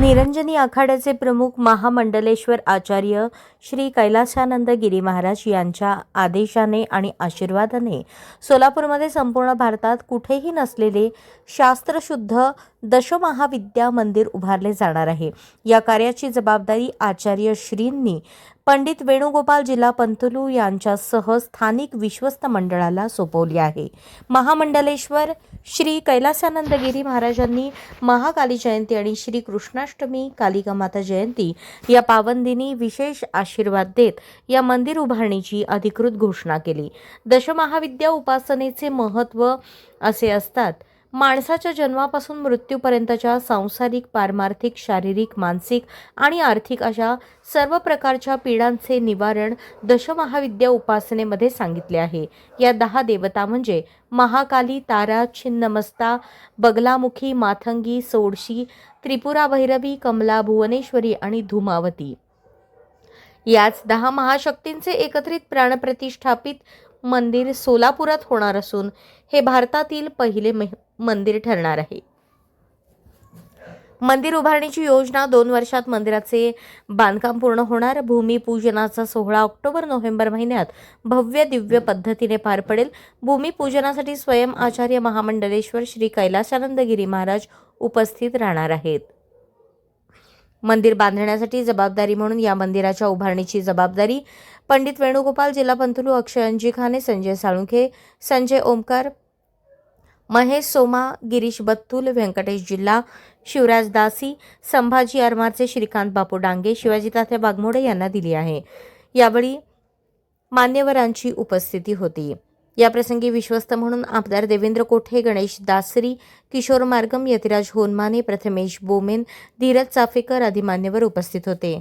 निरंजनी आखाड्याचे प्रमुख महामंडलेश्वर आचार्य श्री कैलासानंद गिरी महाराज यांच्या आदेशाने आणि आशीर्वादाने सोलापूरमध्ये संपूर्ण भारतात कुठेही नसलेले शास्त्रशुद्ध दशमहाविद्या मंदिर उभारले जाणार आहे. या कार्याची जबाबदारी आचार्य श्रींनी पंडित वेणुगोपाल जिल्हा पंतलू यांच्यासह स्थानिक विश्वस्त मंडळाला सोपवली आहे. महामंडलेश्वर श्री कैलासानंद गिरी महाराजांनी महाकाली जयंती आणि श्री कृष्णाष्टमी कालिका माता जयंती या पावनदिनी विशेष आशीर्वाद देत या मंदिर उभारणीची अधिकृत घोषणा केली. दशमहाविद्या उपासनेचे महत्त्व असे असतात माणसाच्या जन्मापासून मृत्यूपर्यंतच्या सांसारिक पारमार्थिक शारीरिक मानसिक आणि आर्थिक अशा सर्व प्रकारच्या पीडांचे निवारण दशमहाविद्या उपासनेमध्ये सांगितले आहे. या दहा देवता म्हणजे महाकाली तारा छिन्नमस्ता बगलामुखी माथंगी सोडशी त्रिपुरा भैरवी कमला भुवनेश्वरी आणि धुमावती. याच दहा महाशक्तींचे एकत्रित प्राणप्रतिष्ठापित मंदिर सोलापुरात होणार असून हे भारतातील पहिले मह- मंदिर ठरणार आहे. मंदिर उभारणीची योजना दोन वर्षात मंदिराचे बांधकाम पूर्ण होणार. भूमिपूजनाचा सोहळा ऑक्टोबर नोव्हेंबर महिन्यात भव्य दिव्य पद्धतीने पार पडेल. भूमिपूजनासाठी स्वयं आचार्य महामंडलेश्वर श्री कैलासानंद गिरी महाराज उपस्थित राहणार आहेत. मंदिर बांधण्यासाठी जबाबदारी म्हणून या मंदिराच्या उभारणीची जबाबदारी पंडित वेणुगोपाल जिल्हा पंथलू अक्षय अंजिखाने संजय साळुंखे संजय ओमकार महेश सोमा गिरीश बत्तुल व्यंकटेश जिल्हा शिवराज दासी संभाजी आरमारचे श्रीकांत बापू डांगे शिवाजी तात्या बागमोडे यांना दिली आहे. यावेळी मान्यवरांची उपस्थिती होती. याप्रसंगी विश्वस्त म्हणून आमदार देवेंद्र कोठे गणेश दासरी किशोर मार्गम यतिराज होनमाने प्रथमेश बोमेन धीरज चाफेकर आदी मान्यवर उपस्थित होते.